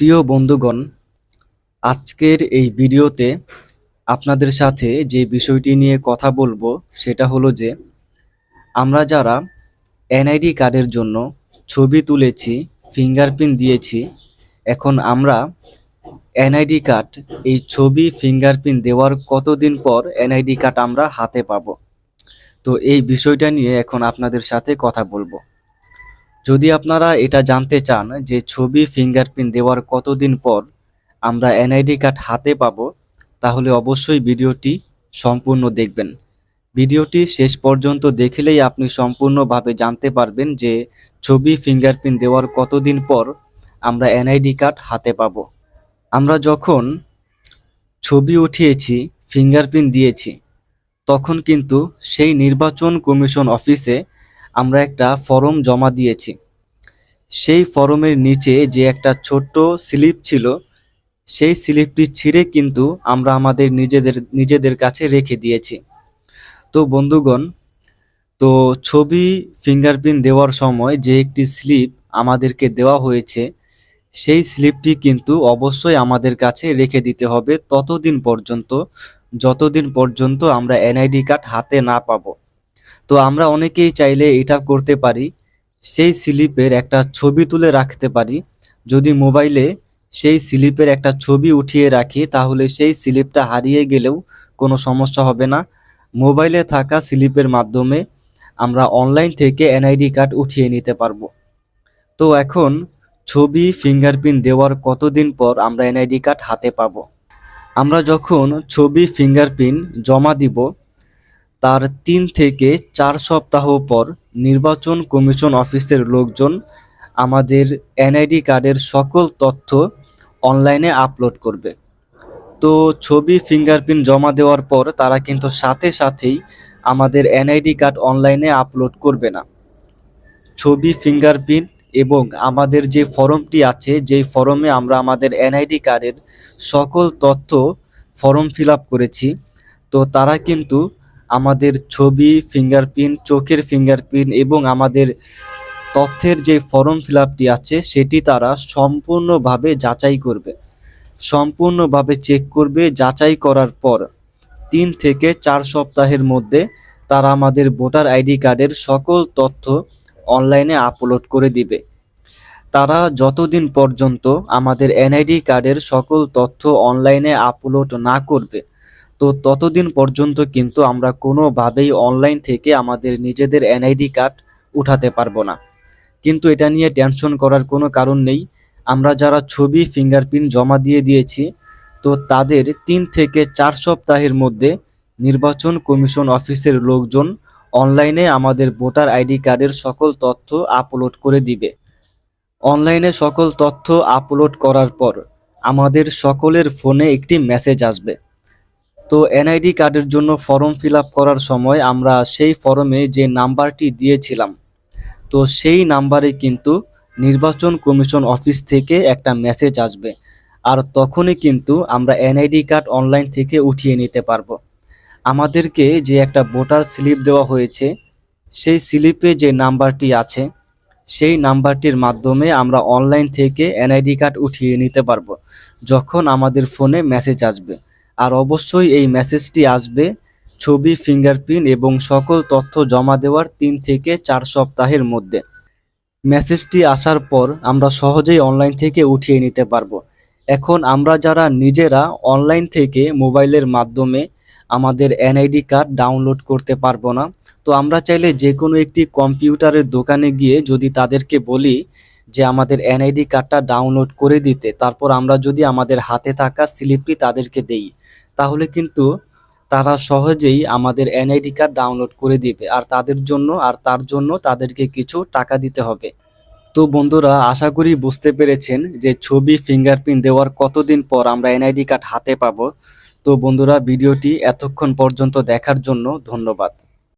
প্রিয় বন্ধুগণ, আজকের এই ভিডিওতে আপনাদের সাথে যে বিষয়টি নিয়ে কথা বলব সেটা হলো যে, আমরা যারা এনআইডি কার্ডের জন্য ছবি তুলেছি, ফিঙ্গারপ্রিন্ট দিয়েছি, এখন আমরা এনআইডি কার্ড, এই ছবি ফিঙ্গারপ্রিন্ট দেওয়ার কতদিন পর এনআইডি কার্ড আমরা হাতে পাবো? তো এই বিষয়টা নিয়ে এখন আপনাদের সাথে কথা বলব। যদি আপনারা এটা জানতে চান যে ছবি ফিঙ্গারপ্রিন্ট দেওয়ার কতদিন পর আমরা এনআইডি কার্ড হাতে পাবো, তাহলে অবশ্যই ভিডিওটি সম্পূর্ণ দেখবেন। ভিডিওটি শেষ পর্যন্ত দেখলেই আপনি সম্পূর্ণভাবে জানতে পারবেন যে ছবি ফিঙ্গারপ্রিন্ট দেওয়ার কতদিন পর আমরা এনআইডি কার্ড হাতে পাবো। আমরা যখন ছবি উঠিয়েছি, ফিঙ্গারপ্রিন্ট দিয়েছি, তখন কিন্তু সেই নির্বাচন কমিশন অফিসে আমরা একটা ফর্ম জমা দিয়েছি। সেই ফর্মের নিচে যে একটা ছোট্ট স্লিপ ছিল, সেই স্লিপটি ছিঁড়ে কিন্তু আমরা আমাদের নিজেদের নিজেদের কাছে রেখে দিয়েছি। তো বন্ধুগণ, তো ছবি ফিঙ্গারপ্রিন্ট দেওয়ার সময় যে একটি স্লিপ আমাদেরকে দেওয়া হয়েছে, সেই স্লিপটি কিন্তু অবশ্যই আমাদের কাছে রেখে দিতে হবে ততদিন পর্যন্ত, যতদিন পর্যন্ত আমরা এনআইডি কার্ড হাতে না পাবো। তো আমরা অনেকেই চাইলে এটা করতে পারি। সেই স্লিপের একটা ছবি তুলে রাখতে পারি। যদি মোবাইলে সেই স্লিপের একটা ছবি উঠিয়ে রাখি, তাহলে সেই স্লিপটা হারিয়ে গেলেও কোনো সমস্যা হবে না। মোবাইলে থাকা স্লিপের মাধ্যমে আমরা অনলাইন থেকে এনআইডি কার্ড উঠিয়ে নিতে পারব। তো এখন ছবি, ফিঙ্গারপ্রিন্ট দেওয়ার কতদিন পর আমরা এনআইডি কার্ড হাতে পাবো? আমরা যখন ছবি, ফিঙ্গারপ্রিন্ট জমা দিব তার তিন থেকে চার সপ্তাহ পর নির্বাচন কমিশন অফিসের লোকজন আমাদের এনআইডি কার্ডের সকল তথ্য অনলাইনে আপলোড করবে। তো ছবি, ফিঙ্গারপ্রিন্ট জমা দেওয়ার পর তারা কিন্তু সাথে সাথেই আমাদের এনআইডি কার্ড অনলাইনে আপলোড করবে না। ছবি, ফিঙ্গারপ্রিন্ট এবং আমাদের যে ফর্মটি আছে, যেই ফর্মে আমরা আমাদের এনআইডি কার্ডের সকল তথ্য ফর্ম ফিল করেছি, তো তারা কিন্তু আমাদের ছবি ফিঙ্গারপ্রিন্ট চোখের ফিঙ্গারপ্রিন্ট এবং আমাদের তথ্যের যে ফর্ম ফিল আছে, সেটি তারা সম্পূর্ণভাবে যাচাই করবে। সম্পূর্ণভাবে চেক করবে, যাচাই করার পর তিন থেকে চার সপ্তাহের মধ্যে তারা আমাদের ভোটার আইডি কার্ডের সকল তথ্য অনলাইনে আপলোড করে দিবে। তারা যতদিন পর্যন্ত আমাদের এনআইডি কার্ডের সকল তথ্য অনলাইনে আপলোড না করবে তো ততদিন পর্যন্ত কিন্তু আমরা কোনোভাবেই অনলাইন থেকে আমাদের নিজেদের এনআইডি কার্ড উঠাতে পারব না। কিন্তু এটা নিয়ে টেনশন করার কোনো কারণ নেই। আমরা যারা ছবি ফিঙ্গারপ্রিন্ট জমা দিয়ে দিয়েছি, তো তাদের তিন থেকে চার সপ্তাহের মধ্যে নির্বাচন কমিশন অফিসের লোকজন অনলাইনে আমাদের ভোটার আইডি কার্ডের সকল তথ্য আপলোড করে দিবে। অনলাইনে সকল তথ্য আপলোড করার পর আমাদের সকলের ফোনে একটি মেসেজ আসবে। তো এনআইডি কার্ডের জন্য ফর্ম ফিল করার সময় আমরা সেই ফর্মে যে নাম্বারটি দিয়েছিলাম, তো সেই নাম্বারে কিন্তু নির্বাচন কমিশন অফিস থেকে একটা মেসেজ আসবে। আর তখনই কিন্তু আমরা এনআইডি কার্ড অনলাইন থেকে উঠিয়ে নিতে পারব। আমাদেরকে যে একটা ভোটার স্লিপ দেওয়া হয়েছে, সেই স্লিপে যে নাম্বারটি আছে, সেই নাম্বারটির মাধ্যমে আমরা অনলাইন থেকে এনআইডি কার্ড উঠিয়ে নিতে পারব, যখন আমাদের ফোনে মেসেজ আসবে। আর অবশ্যই এই মেসেজটি আসবে ছবি, ফিঙ্গারপ্রিন্ট এবং সকল তথ্য জমা দেওয়ার তিন থেকে চার সপ্তাহের মধ্যে। মেসেজটি আসার পর আমরা সহজেই অনলাইন থেকে উঠিয়ে নিতে পারব। এখন আমরা যারা নিজেরা অনলাইন থেকে মোবাইলের মাধ্যমে আমাদের এনআইডি কার্ড ডাউনলোড করতে পারব না, তো আমরা চাইলে যে কোনো একটি কম্পিউটারের দোকানে গিয়ে যদি তাদেরকে বলি যে আমাদের এনআইডি কার্ডটা ডাউনলোড করে দিতে, তারপর আমরা যদি আমাদের হাতে থাকা স্লিপটি তাদেরকে দেই। তাহলে কিন্তু তারা সহজেই আমাদের এনআইডি কার্ড ডাউনলোড করে দিবে আর তাদের জন্য আর তার জন্য তাদেরকে কিছু টাকা দিতে হবে। তো বন্ধুরা, আশা করি বুঝতে পেরেছেন যে ছবি ফিঙ্গারপ্রিন্ট দেওয়ার কতদিন পর আমরা এনআইডি কার্ড হাতে পাব। তো বন্ধুরা, ভিডিওটি এতক্ষণ পর্যন্ত দেখার জন্য ধন্যবাদ।